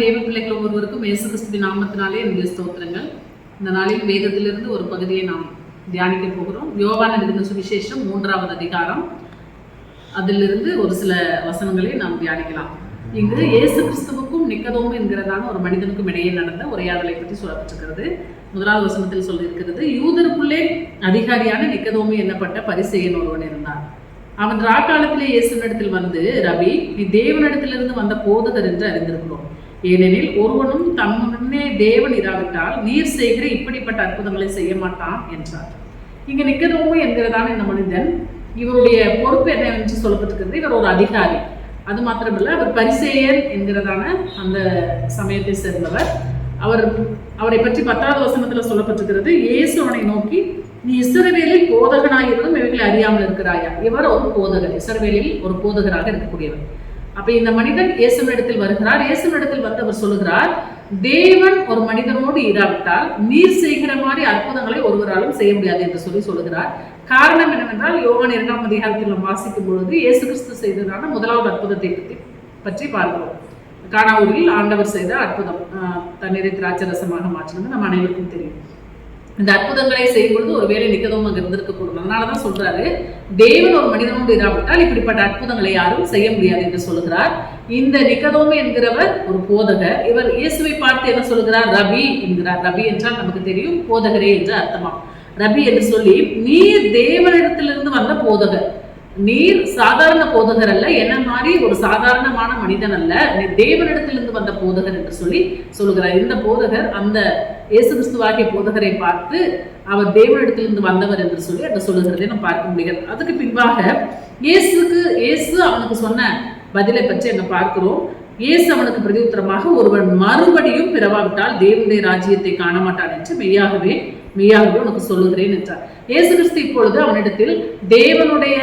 தேவ பிள்ளைகள் ஒவ்வொருவருக்கும் இயேசு கிறிஸ்துவின் நாமத்தினாலே என்னுடைய ஸ்தோத்திரங்கள். இந்த நாளில் வேதத்திலிருந்து ஒரு பகுதியை நாம் தியானிக்க போகிறோம். யோகான எழுதின சுவிசேஷம் மூன்றாவது அதிகாரம். அதிலிருந்து ஒரு சில வசனங்களை நாம் தியானிக்கலாம். இங்கு இயேசு கிறிஸ்துவுக்கும் நிக்கதோம் என்கிறதான ஒரு மனிதனுக்கும் இடையே நடந்த உரையாடலை பற்றி சொல்லப்பட்டிருக்கிறது. முதலாவது வசனத்தில் சொல்லியிருக்கிறது யூதருக்குள்ளே அதிகாரியான நிக்கதோமி என்னப்பட்ட பரிசெயன் ஒருவன் இருந்தான். அவன் ராக்காலத்திலே இயேசுவினிடத்தில் வந்து ரவி நீ தேவனிடத்திலிருந்து வந்த போதகர் என்று அறிந்திருக்கிறோம். ஏனெனில் ஒருவனும் தன்னுடனே தேவன் இராவிட்டால் நீர் செய்கிற இப்படிப்பட்ட அற்புதங்களை செய்ய மாட்டான் என்றார். இங்க நிக்கதோமு என்கிறதான இந்த மனிதன். இவருடைய பொறுப்பு என்னவென்று சொல்லப்பட்டிருக்கிறது. இவர் ஒரு அதிகாரி. அது மாத்திரமல்ல அவர் பரிசேயர் என்கிறதான அந்த சமயத்தை சேர்ந்தவர். அவர் அவரை பற்றி பத்தாவது வசனத்தில் சொல்லப்பட்டிருக்கிறது இயேசு அவனை நோக்கி நீ இஸ்ரவேலில் போதகனாயிருந்தும் இவர்களை அறியாமல் இருக்கிறாயா? இவர் ஒரு போதகர். இசரவேலில் ஒரு போதகராக இருக்கக்கூடியவர். அப்ப இந்த மனிதன் இயேசுவினிடத்தில் வருகிறார். இயேசுவினிடத்தில் வந்து அவர் சொல்லுகிறார் தேவன் ஒரு மனிதனோடு இராவிட்டால் நீர் செய்கிற மாதிரி அற்புதங்களை ஒருவராலும் செய்ய முடியாது என்று சொல்லி சொல்லுகிறார். காரணம் என்னவென்றால் யோகன் இரண்டாம் அதிகாரத்தில் நாம் வாசிக்கும் பொழுது இயேசு கிறிஸ்து செய்ததான முதலாவது அற்புதத்தை பற்றி பற்றி பார்க்கிறோம். காணாவூரில் ஆண்டவர் செய்த அற்புதம் ஆஹ் தண்ணீரை திராட்சரசமாக மாற்றினது நம்ம அனைவருக்கும் தெரியும். இந்த அற்புதங்களை செய்யும் பொழுது ஒருவேளை நிக்கதவும் அங்கே இருந்திருக்கக்கூடும். அதனாலதான் சொல்றாரு தேவன் ஒரு மனிதனோடு இராவிட்டால் இப்படிப்பட்ட அற்புதங்களை யாரும் செய்ய முடியாது என்று சொல்லுகிறார். இந்த நிக்கதோம் என்கிறவர் ஒரு போதகர். இவர் இயேசுவை பார்த்து என்ன சொல்லுகிறார்? ரபி என்கிறார். ரபி என்றால் நமக்கு தெரியும் போதகரே என்று அர்த்தமா. ரபி என்று சொல்லி நீர் தேவனிடத்திலிருந்து வந்த போதகர். நீர் சாதாரண போதகர் அல்ல என்ன மாதிரி ஒரு சாதாரணமான மனிதன் அல்ல தேவனிடத்திலிருந்து வந்த போதகர் என்று சொல்லி சொல்லுகிறார். இந்த போதகர் அந்த இயேசு கிறிஸ்துவாகிய போதகரை பார்த்து அவர் தேவனிடத்திலிருந்து வந்தவர் என்று சொல்லி அதை சொல்லுகிறதை நம்ம பார்க்க முடிகிறது. அதுக்கு பின்பாக இயேசுக்கு இயேசு அவனுக்கு சொன்ன பதிலை பற்றி அங்க பார்க்கிறோம். இயேசு அவனுக்கு பிரதியுத்தரமாக ஒருவன் மறுபடியும் பிறவாவிட்டால் தேவனுடைய ராஜ்யத்தை காண மாட்டான் என்று மெய்யாகவே மெய்யாகவே உனக்கு சொல்லுகிறேன் என்றார். இயேசு கிறிஸ்து இப்பொழுது அவனிடத்தில் தேவனுடைய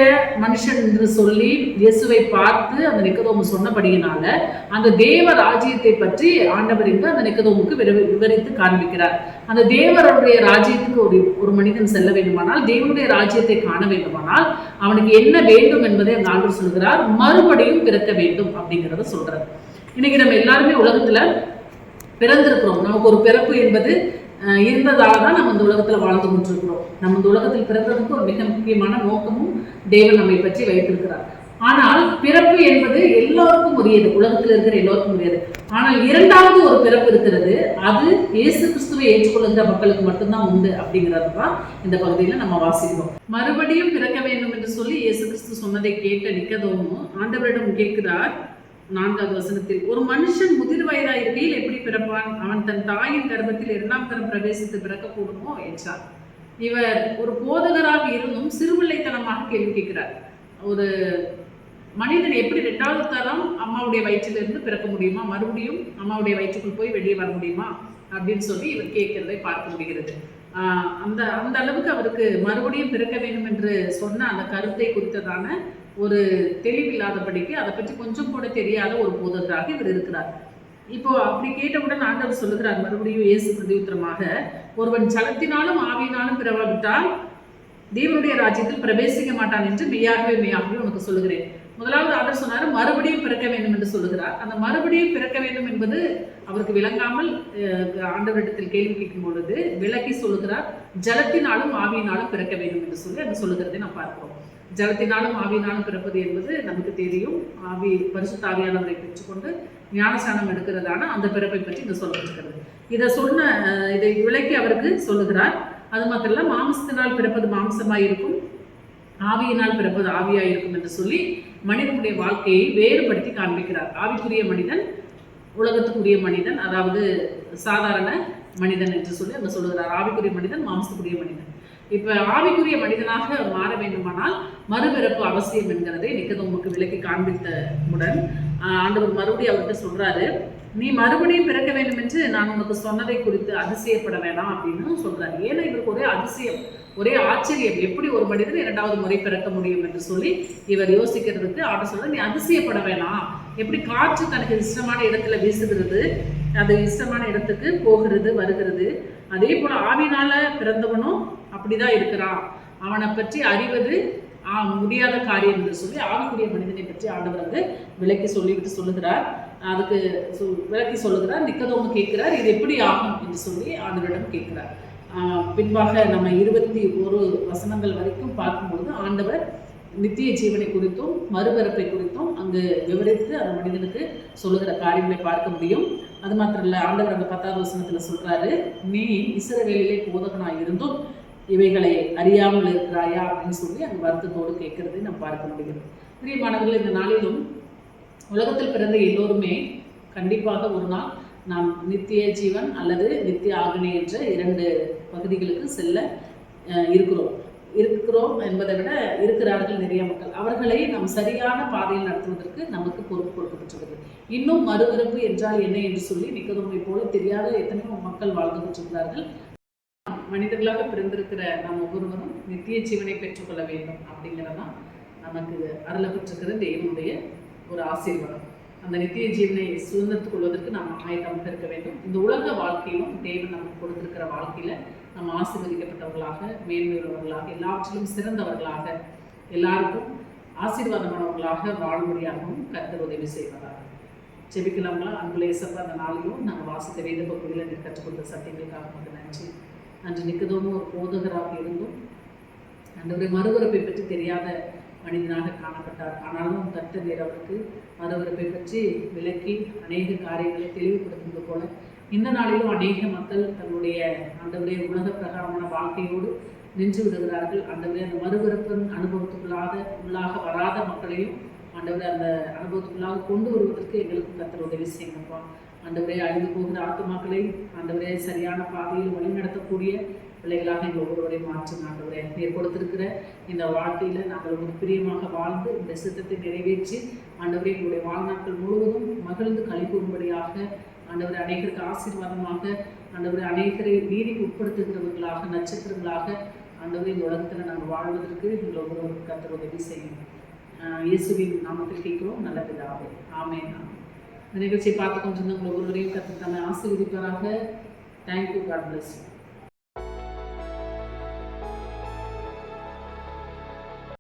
மனுஷன் என்று சொல்லி இயேசுவை பார்த்து அந்த நிக்கதோமு சொன்னபடியினால அந்த தேவ ராஜ்யத்தை பற்றி ஆண்டவர் இங்கு அந்த நிக்கதோமுக்கு விவரி- விவரித்து காண்பிக்கிறார். அந்த தேவருடைய ராஜ்யத்துக்கு ஒரு ஒரு மனிதன் செல்ல வேண்டுமானால் தேவனுடைய ராஜ்யத்தை காண வேண்டுமானால் அவனுக்கு என்ன வேண்டும் என்பதை அந்த ஆண்டவர் சொல்கிறார். மறுபடியும் பிறக்க வேண்டும் அப்படிங்கிறத சொல்றார். இன்னைக்கு நம்ம எல்லாருமே உலகத்துல பிறந்திருக்கிறோம். நமக்கு ஒரு பிறப்பு என்பது இருந்ததால தான் நம்ம இந்த உலகத்துல வாழ்ந்து கொண்டிருக்கிறோம். நம்ம இந்த உலகத்தில் பிறந்ததுக்கு ஒரு மிக முக்கியமான நோக்கமும் தேவன் நம்மை பற்றி வைத்திருக்கிறார். ஆனால் பிறப்பு என்பது எல்லோருக்கும் உரியது உலகத்தில் இருக்கிற எல்லோருக்கும் உரியது. ஆனால் இரண்டாவது ஒரு பிறப்பு இருக்கிறது அது இயேசு கிறிஸ்துவை ஏற்றுக்கொள்கிற மக்களுக்கு மட்டும்தான் உண்டு அப்படிங்கிறது தான் இந்த பகுதியில் நம்ம வாசிக்கிறோம். மறுபடியும் பிறக்க வேண்டும் என்று சொல்லி இயேசு கிறிஸ்து சொன்னதை கேட்ட நிக்கதோமும் ஆண்டவரிடம் கேட்கிறார் நான்காவது வசனத்தில் ஒரு மனுஷன் முதிர் வயதாய் இருக்கையில் எப்படி பிறப்பான்? அவன் தன் தாயின் கர்ப்பத்தில் இரண்டாம் தரம் பிரவேசித்து பிறக்கக்கூடுமோ? என்றார். இவர் ஒரு போதகராக இருந்தும் சிறுபிள்ளைத்தனமாக கேள்வி கேட்கிறார். ஒரு மனிதன் எப்படி ரெண்டாவது தரம் அம்மாவுடைய வயிற்றிலிருந்து பிறக்க முடியுமா? மறுபடியும் அம்மாவுடைய வயிற்றுக்குள் போய் வெளியே வர முடியுமா? அப்படின்னு சொல்லி இவர் கேட்கிறதை பார்க்க முடிகிறது. அந்த அந்த அளவுக்கு அவருக்கு மறுபடியும் பிறக்க வேண்டும் என்று சொன்ன அந்த கருத்தை குறித்ததான ஒரு தெளிவில்லாதபடிக்கு அதை பற்றி கொஞ்சம் கூட தெரியாத ஒரு போதகராக இவர் இருக்கிறார். இப்போ அப்படி கேட்டவுடன் ஆண்டவர் சொல்லுகிறார் மறுபடியும் இயேசு பிரதியுத்தரமாக ஒருவன் சலத்தினாலும் ஆவியினாலும் பிறவாவிட்டால் தேவனுடைய ராஜ்யத்தில் பிரவேசிக்க மாட்டான் என்று மெய்யாகவே மெய்யாகவே உனக்கு சொல்லுகிறேன். முதலாவது ஆண்டவர் சொன்னார் மறுபடியும் பிறக்க வேண்டும் என்று சொல்லுகிறார். அந்த மறுபடியும் பிறக்க வேண்டும் என்பது அவருக்கு விளங்காமல் ஆண்டவரிடத்தில் கேள்வி கேட்கும் பொழுது விளக்கி சொல்லுகிறார் ஜலத்தினாலும் ஆவியினாலும் பிறக்க வேண்டும் என்று சொல்லி அதை சொல்லுகிறதை நாம் பார்க்கிறோம். ஜலத்தினாலும் ஆவியினாலும் பிறப்பது என்பது நமக்கு தெரியும். ஆவி பரிசுத்த ஆவியானவரை பெற்றுக்கொண்டு ஞானசானம் எடுக்கிறதான அந்த பிறப்பை பற்றி இங்கே சொல்லப்பட்டிருக்கிறது. இதை சொன்ன இதை விளக்கி அவருக்கு சொல்லுகிறார். அது மாத்திரம் இல்ல மாம்சத்தினால் பிறப்பது மாம்சமாக இருக்கும். ஆவியினால் பிறப்பது ஆவியாக இருக்கும் என்று சொல்லி மனிதனுடைய வாழ்க்கையை வேறுபடுத்தி காண்பிக்கிறார். ஆவிக்குரிய மனிதன் உலகத்துக்குரிய மனிதன் அதாவது சாதாரண மனிதன் என்று சொல்லி அங்கே சொல்லுகிறார். ஆவிக்குரிய மனிதன் மாம்சத்துக்குரிய மனிதன். இப்ப ஆவிக்குரிய மனிதனாக மாற வேண்டுமானால் மறுபிறப்பு அவசியம் என்கிறதை நிக்கதோமுக்கு விலக்கி காண்பித்தவுடன் உடன். ஆண்டவர் மறுபடியும் அவர்கிட்ட சொல்றாரு நீ மறுபடியும் பிறக்க வேண்டும் என்று நான் உனக்கு சொன்னதை குறித்து அதிசயப்பட வேணாம் அப்படின்னு சொல்றாரு. ஏன்னா இவருக்கு ஒரே அதிசயம் ஒரே ஆச்சரியம். எப்படி ஒரு மனிதன் இரண்டாவது முறை பிறக்க முடியும் என்று சொல்லி இவர் யோசிக்கிறதுக்கு ஆர்டர் சொல்ல நீ அதிசயப்பட வேணாம். எப்படி காற்று தனக்கு இஷ்டமான இடத்துல வீசுகிறது அது இஷ்டமான இடத்துக்கு போகிறது வருகிறது. அதே போல ஆவினால பிறந்தவனும் அப்படிதான் இருக்கிறான். அவனை பற்றி அறிவது ஆ, முடியாத காரியம் என்று சொல்லி ஆவிக்குரிய மனிதனை பற்றி ஆண்டவர் வந்து விளக்கி சொல்லிவிட்டு சொல்லுகிறார். அதுக்கு விளக்கி சொல்லுகிறார். நிற்கதவங்க கேட்கிறார். இது எப்படி ஆகும் என்று சொல்லி ஆண்டவரிடம் கேட்கிறார். பின்பாக நம்ம இருபத்தி ஒரு வசனங்கள் வரைக்கும் பார்க்கும்பொழுது ஆண்டவர் நித்திய ஜீவனை குறித்தும் மறுபிறப்பை குறித்தும் அங்கு விவரித்து அந்த மனிதனுக்கு சொல்லுகிற காரியங்களை பார்க்க முடியும். அது மாத்திரம் இல்லை ஆண்டவர் அந்த பத்தாவது வசனத்தில் சொல்றாரு நீ இசரவேலிலே போதகனாக இருந்தும் இவைகளை அறியாமல் இருக்கிறாயா? அப்படின்னு சொல்லி அந்த வருத்தத்தோடு கேட்கறதை நம்ம பார்க்க முடிகிறது. பிரியமானவர்கள் இந்த நாளிலும் உலகத்தில் பிறந்த எல்லோருமே கண்டிப்பாக ஒரு நாள் நாம் நித்திய ஜீவன் அல்லது நித்திய ஆகினி என்ற இரண்டு பகுதிகளுக்கு செல்ல இருக்கிறோம். இருக்கிறோம் என்பதை விட இருக்கிறார்கள் நிறைய மக்கள். அவர்களை நாம் சரியான பாதையில் நடத்துவதற்கு நமக்கு பொறுப்பு கொடுக்கப்பட்டுள்ளது இன்னும் மறுபிறப்பு என்றால் என்ன என்று சொல்லி மிக்கதுமை போல தெரியாத எத்தனையோ மக்கள் வாழ்ந்து கொண்டிருக்கிறார்கள். மனிதர்களாக பிறந்திருக்கிற நாம் ஒவ்வொருவரும் நித்திய ஜீவனை பெற்றுக்கொள்ள வேண்டும் அப்படிங்கிறதான் நமக்கு அருளப்பட்டிருக்கிற தெய்வனுடைய ஒரு ஆசீர்வாதம். அந்த நித்திய ஜீவனை சுதந்திரத்துக் கொள்வதற்கு நாம் ஆயத்தமாக இருக்க வேண்டும். இந்த உலக வாழ்க்கையிலும் தேவன் நமக்கு கொடுத்திருக்கிற வாழ்க்கையில நாம் ஆசீர்வதிக்கப்பட்டவர்களாக மேன்மையுள்ளவர்களாக எல்லாவற்றிலும் சிறந்தவர்களாக எல்லாருக்கும் ஆசீர்வாதமானவர்களாக வாழ்முறையாகவும் கர்த்தர் உதவி செய்வதாக ஜெபிக்கலாங்களா? அன்புல இசப்பா அந்த நாளிலும் நாங்கள் வாசித்த வேத பகுதியில் எனக்கு கற்றுக் கொடுத்த சத்தியங்களுக்காக மட்டும் நன்றி. அன்று நிக்கதோமும் ஒரு போதகராக இருந்தும். அன்றைய மறுவரப்பை பற்றி தெரியாத மனிதனாக காணப்பட்டார். ஆனாலும் கர்த்தர் அவருக்கு மதவரப்பை பற்றி விளக்கி அநேக காரியங்களை தெளிவுபடுத்துவது போல இந்த நாளிலும் அநேக மக்கள் தன்னுடைய அந்தவுடைய உலக பிரகாரமான வாழ்க்கையோடு நின்று விடுகிறார்கள். ஆண்டவரே அந்த மறுபிறப்பின் அனுபவத்துக்குள்ளாத உள்ளாக வராத மக்களையும் ஆண்டவரே அந்த அனுபவத்துக்குள்ளாக கொண்டு வருவதற்கு எங்களுக்கு கத்தர் உதவி செய்யணும்ப்பா ஆண்டவரே அழிந்து போகிற ஆத்துமாக்களை ஆண்டவரே சரியான பாதையில் வழிநடத்தக்கூடிய பிள்ளைகளாக எங்கள் ஒவ்வொருவரையும் மாற்றும் ஆண்டவரே. நீர் கொடுத்திருக்கிற இந்த வாழ்க்கையில் நாங்கள் ஒரு பிரியமாக வாழ்ந்து இந்த சித்தத்தை நிறைவேற்றி ஆண்டவரே எங்களுடைய வாழ்நாட்கள் முழுவதும் மகிழ்ந்து களி கூறும்படியாக அநேகருக்கு ஆசீர்வாதமாக ஆண்டவர் அநேகரை நீதிக்கு உட்படுத்துகிறவர்களாக நட்சத்திரங்களாக ஆண்டவரை இந்த உலகத்தில் நாங்கள் வாழ்வதற்கு எங்கள் ஒவ்வொருவருக்கு கர்த்தர் உதவி செய்யும். இயேசுவின் நாமத்தில் கேட்கிறோம். நல்ல பிதாவே. ஆமே ஆமென். இந்த நிகழ்ச்சியை பார்த்து கொண்டிருந்த உங்கள் ஒவ்வொருவரையும் கற்று தன்னை ஆசீர்வதிப்பாராக. Thank you God bless you